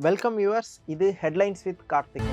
Welcome viewers இது headlines with Karthik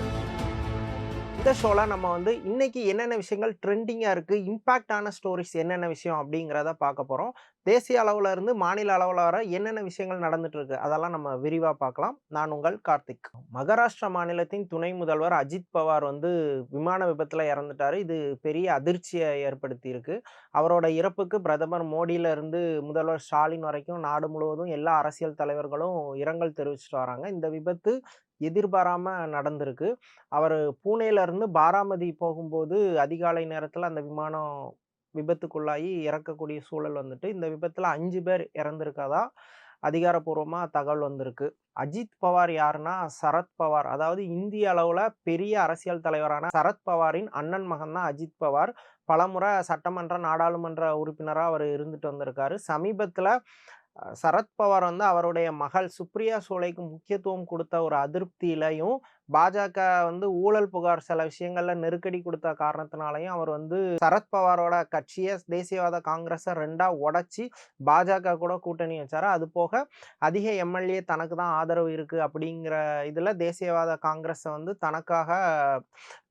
இந்த ஷோவில் நம்ம வந்து இன்னைக்கு என்னென்ன விஷயங்கள் ட்ரெண்டிங்காக இருக்குது இம்பேக்டான ஸ்டோரிஸ் என்னென்ன விஷயம் அப்படிங்கிறத பார்க்க போகிறோம் தேசிய அளவில் இருந்து மாநில அளவில் வர என்னென்ன விஷயங்கள் நடந்துட்டு இருக்கு அதெல்லாம் நம்ம விரிவாக பார்க்கலாம். நான் உங்கள் கார்த்திக். மகாராஷ்டிரா மாநிலத்தின் துணை முதல்வர் அஜித் பவார் வந்து விமான விபத்தில் இறந்துட்டாரு. இது பெரிய அதிர்ச்சியை ஏற்படுத்தியிருக்கு. அவரோட இறப்புக்கு பிரதமர் மோடியில இருந்து முதல்வர் ஸ்டாலின் வரைக்கும் நாடு முழுவதும் எல்லா அரசியல் தலைவர்களும் இரங்கல் தெரிவிச்சிட்டு வராங்க. இந்த விபத்து எதிர்பாராமல் நடந்திருக்கு. அவர் பூனேலேருந்து பாராமதி போகும்போது அதிகாலை நேரத்தில் அந்த விமானம் விபத்துக்குள்ளாகி இறக்கக்கூடிய சூழல் வந்துட்டு இந்த விபத்தில் அஞ்சு பேர் இறந்திருக்கதா அதிகாரப்பூர்வமாக தகவல் வந்திருக்கு. அஜித் பவார் யாருன்னா சரத் பவார். அதாவது இந்திய அளவில் பெரிய அரசியல் தலைவரான சரத் பவாரின் அண்ணன் மகன் தான் அஜித் பவார். பலமுறை சட்டமன்ற நாடாளுமன்ற உறுப்பினராக அவர் இருந்துட்டு வந்திருக்காரு. சமீபத்தில் சரத்பவார் வந்து அவருடைய மகள் சுப்ரியா சோலைக்கு முக்கியத்துவம் கொடுத்த ஒரு அதிருப்தியிலையும் பாஜக வந்து ஊழல் புகார் சில விஷயங்கள்ல நெருக்கடி கொடுத்த காரணத்தினாலையும் அவர் வந்து சரத்பவாரோட கட்சியை தேசியவாத காங்கிரஸை ரெண்டா உடச்சி பாஜக கூட கூட்டணி வச்சாரு. அது போக அதிக எம்எல்ஏ தனக்கு தான் ஆதரவு இருக்கு அப்படிங்கிற இதுல தேசியவாத காங்கிரஸை வந்து தனக்காக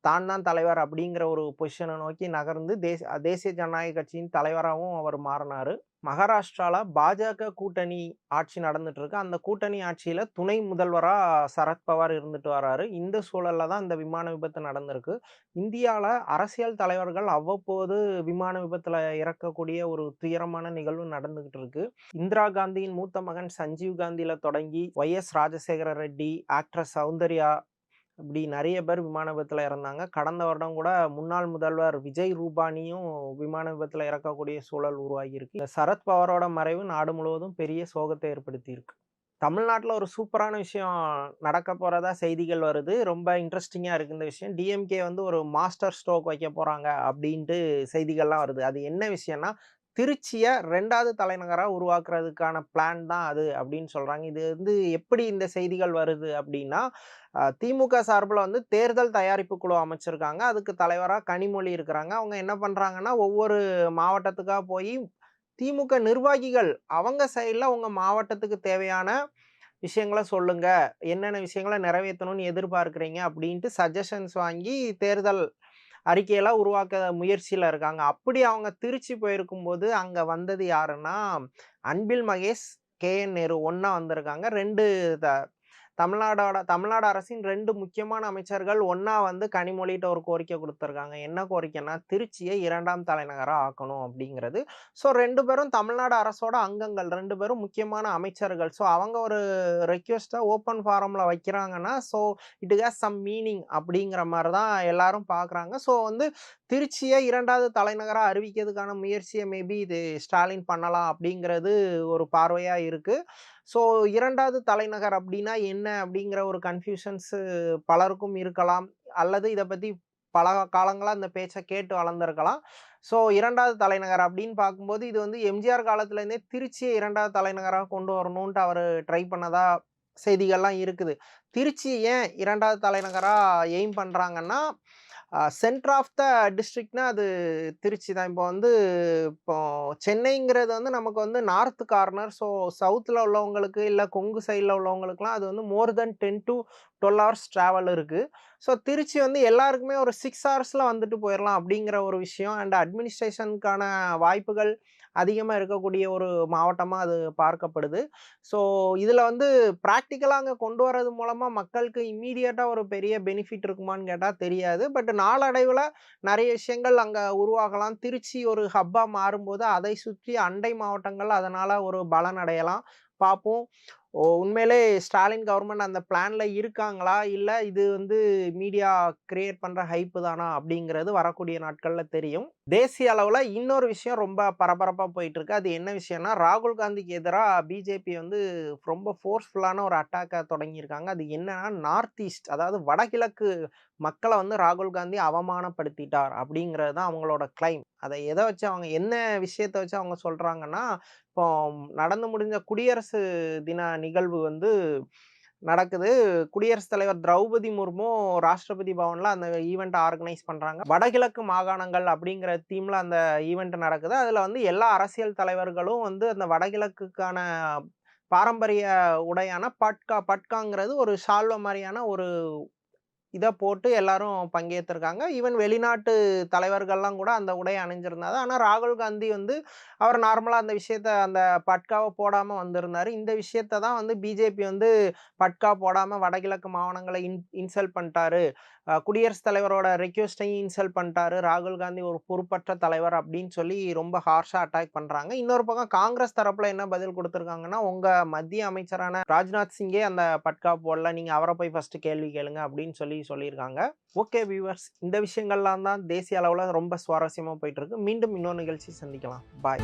தான் தான் தலைவர் அப்படிங்கிற ஒரு பொசிஷனை நோக்கி நகர்ந்து தேசிய தேசிய ஜனநாயக கட்சியின் தலைவராகவும் அவர் மாறினார். மகாராஷ்டிராவில் பாஜக கூட்டணி ஆட்சி நடந்துட்டு இருக்கு அந்த கூட்டணி ஆட்சியில் துணை முதல்வராக சரத்பவார் இருந்துட்டு வராரு. இந்த சூழலில் தான் இந்த விமான விபத்து நடந்திருக்கு. இந்தியாவில் அரசியல் தலைவர்கள் அவ்வப்போது விமான விபத்தில் இறக்கக்கூடிய ஒரு துயரமான நிகழ்வு நடந்துகிட்டு இருக்கு இந்திரா காந்தியின் மூத்த மகன் சஞ்சீவ் காந்தியில் தொடங்கி Y S Rajasekhara Reddy actress Soundarya இப்படி நிறைய பேர் விமான விபத்தில் இறந்தாங்க. கடந்த வருடம் கூட முன்னாள் முதல்வர் விஜய் ரூபானியும் விமான விபத்தில் இறக்கக்கூடிய சூழல் உருவாகியிருக்கு. இந்த சரத் பவாரோட மறைவு நாடு முழுவதும் பெரிய சோகத்தை ஏற்படுத்தியிருக்கு. தமிழ்நாட்டில் ஒரு சூப்பரான விஷயம் நடக்க போகிறதா செய்திகள் வருது. ரொம்ப இன்ட்ரெஸ்டிங்காக இருக்குது இந்த விஷயம். டிஎம்கே வந்து ஒரு மாஸ்டர் ஸ்ட்ரோக் வைக்க போகிறாங்க அப்படின்ட்டு செய்திகள்லாம் வருது. அது என்ன விஷயம்னா திருச்சியை ரெண்டாவது தலைநகராக உருவாக்குறதுக்கான பிளான் தான் அது அப்படின்னு சொல்கிறாங்க இது வந்து எப்படி இந்த செய்திகள் வருது அப்படின்னா திமுக சார்பில் வந்து தேர்தல் தயாரிப்பு குழு அமைச்சிருக்காங்க. அதுக்கு தலைவராக கனிமொழி இருக்கிறாங்க. அவங்க என்ன பண்ணுறாங்கன்னா ஒவ்வொரு மாவட்டத்துக்காக போய் திமுக நிர்வாகிகள் அவங்க சைடில் உங்கள் மாவட்டத்துக்கு தேவையான விஷயங்களை சொல்லுங்கள் என்னென்ன விஷயங்களை நிறைவேற்றணும்னு எதிர்பார்க்குறீங்க அப்படின்ட்டு சஜஷன்ஸ் வாங்கி தேர்தல் அறிக்கையெல்லாம் உருவாக்க முயற்சியில் இருக்காங்க. அப்படி அவங்க திருச்சி போயிருக்கும்போது அங்கே வந்தது யாருன்னா அன்பில் மகேஷ் கே என் நேரு ஒன்றா வந்திருக்காங்க. ரெண்டு த தமிழ்நாடோட தமிழ்நாடு அரசின் ரெண்டு முக்கியமான அமைச்சர்கள் ஒன்றா வந்து கனிமொழிகிட்ட ஒரு கோரிக்கை கொடுத்துருக்காங்க. என்ன கோரிக்கைன்னா திருச்சியை இரண்டாம் தலைநகராக ஆக்கணும் அப்படிங்கிறது. ஸோ ரெண்டு பேரும் தமிழ்நாடு அரசோட அங்கங்கள் ரெண்டு பேரும் முக்கியமான அமைச்சர்கள். ஸோ அவங்க ஒரு ரெக்வெஸ்ட்டை ஓப்பன் ஃபாரமில் வைக்கிறாங்கன்னா so it has some meaning அப்படிங்கிற மாதிரி தான் எல்லாரும் பார்க்குறாங்க ஸோ வந்து திருச்சியை இரண்டாவது தலைநகராக அறிவிக்கிறதுக்கான முயற்சியை மேபி இது ஸ்டாலின் பண்ணலாம் அப்படிங்கிறது ஒரு பார்வையாக இருக்குது ஸோ இரண்டாவது தலைநகர் அப்படின்னா என்ன? அப்படிங்கிற ஒரு கன்ஃபியூஷன்ஸு பலருக்கும் இருக்கலாம். அல்லது இதை பற்றி பல காலங்களாக இந்த பேச்சை கேட்டு வளர்ந்துருக்கலாம் ஸோ இரண்டாவது தலைநகர் அப்படின்னு பார்க்கும்போது இது வந்து எம்ஜிஆர் காலத்துலேருந்தே திருச்சியை இரண்டாவது தலைநகராக கொண்டு வரணுன்ட்டு அவர் ட்ரை பண்ணதா செய்திகள்லாம் இருக்குது. திருச்சி ஏன் இரண்டாவது தலைநகராக எய்ம் பண்ணுறாங்கன்னா சென்டர் ஆஃப் த டிஸ்ட்ரிக்ட்னா அது திருச்சி தான். இப்போ வந்து இப்போ சென்னைங்கிறது வந்து நமக்கு வந்து நார்த் கார்னர் ஸோ சவுத்தில் உள்ளவங்களுக்கு இல்லை கொங்கு சைடில் உள்ளவங்களுக்குலாம் அது வந்து more then ten to twelve hours travel இருக்குது ஸோ திருச்சி வந்து எல்லாருக்குமே ஒரு சிக்ஸ் ஹவர்ஸில் வந்துட்டு போயிடலாம் அப்படிங்கிற ஒரு விஷயம். அண்ட் அட்மினிஸ்ட்ரேஷனுக்கான வாய்ப்புகள் அதிகமாக இருக்கக்கூடிய ஒரு மாவட்டமாக அது பார்க்கப்படுது. ஸோ இதில் வந்து ப்ராக்டிக்கலாக அங்கே கொண்டு வரது மூலமாக மக்களுக்கு இம்மீடியட்டாக ஒரு பெரிய பெனிஃபிட் இருக்குமான்னு கேட்டால் தெரியாது. பட் நாளடைவில் நிறைய விஷயங்கள் அங்கே உருவாகலாம். திருச்சி ஒரு ஹப்பாக மாறும்போது அதை சுற்றி அண்டை மாவட்டங்கள் அதனால் ஒரு பலன் அடையலாம் பார்ப்போம். உண்மையிலே ஸ்டாலின் கவர்மெண்ட் அந்த பிளான்ல இருக்காங்களா? இல்லை இது வந்து மீடியா கிரியேட் பண்ணுற ஹைப்பு தானா? அப்படிங்கிறது வரக்கூடிய நாட்களில் தெரியும். தேசிய அளவில் இன்னொரு விஷயம் ரொம்ப பரபரப்பாக போயிட்டு இருக்கு அது என்ன விஷயம்னா ராகுல் காந்திக்கு எதிராக பிஜேபி வந்து ரொம்ப ஃபோர்ஸ்ஃபுல்லான ஒரு அட்டாக்கை தொடங்கியிருக்காங்க. அது என்னன்னா நார்த் ஈஸ்ட் அதாவது வடகிழக்கு மக்களை வந்து ராகுல் காந்தி அவமானப்படுத்திட்டார் அப்படிங்கிறது தான் அவங்களோட கிளைம் அதை எதை வச்சு அவங்க என்ன விஷயத்தை வச்சு அவங்க சொல்கிறாங்கன்னா இப்போ நடந்து முடிஞ்ச குடியரசு தின நிகழ்வு வந்து நடக்குது. குடியரசுத் தலைவர் திரௌபதி முர்மு ராஷ்டிரபதி பவனில் அந்த ஈவெண்ட்டை ஆர்கனைஸ் பண்ணுறாங்க வடகிழக்கு மாகாணங்கள் அப்படிங்கிற தீமில் அந்த ஈவெண்ட் நடக்குது. அதில் வந்து எல்லா அரசியல் தலைவர்களும் வந்து அந்த வடகிழக்குக்கான பாரம்பரிய உடையான பட்கா பட்காங்கிறது ஒரு சால்வ மாதிரியான ஒரு இதை போட்டு எல்லாரும் பங்கேற்றிருக்காங்க ஈவன் வெளிநாட்டு தலைவர்கள்லாம் கூட அந்த உடையை அணிஞ்சிருந்தாங்க. ஆனால் ராகுல் காந்தி வந்து அவர் நார்மலாக அந்த விஷயத்த அந்த பட்காவை போடாமல் வந்திருந்தார் இந்த விஷயத்த தான் வந்து பிஜேபி வந்து பட்கா போடாமல் வடகிழக்கு மாவட்டங்களை இன் இன்சல்ட் பண்ணிட்டாரு. குடியரசுத் தலைவரோட ரெக்வஸ்டையும் இன்சல்ட் பண்ணிட்டாரு. ராகுல் காந்தி ஒரு பொறுப்பற்ற தலைவர் அப்படின்னு சொல்லி ரொம்ப ஹார்ஷாக அட்டாக் பண்ணுறாங்க இன்னொரு பக்கம் காங்கிரஸ் தரப்பில் என்ன பதில் கொடுத்துருக்காங்கன்னா உங்கள் மத்திய அமைச்சரான ராஜ்நாத் சிங்கே அந்த பட்கா போடல. நீங்கள் அவரை போய் ஃபஸ்ட்டு கேள்வி கேளுங்க அப்படின்னு சொல்லி சொல்லியிருக்காங்க. ஓகே வியூவர்ஸ் இந்த விஷயங்கள்லாம் தான் தேசிய அளவுல ரொம்ப சுவாரஸ்யமா போயிட்டு இருக்கு. மீண்டும் இன்னொரு நிகழ்ச்சி சந்திக்கலாம். பாய்.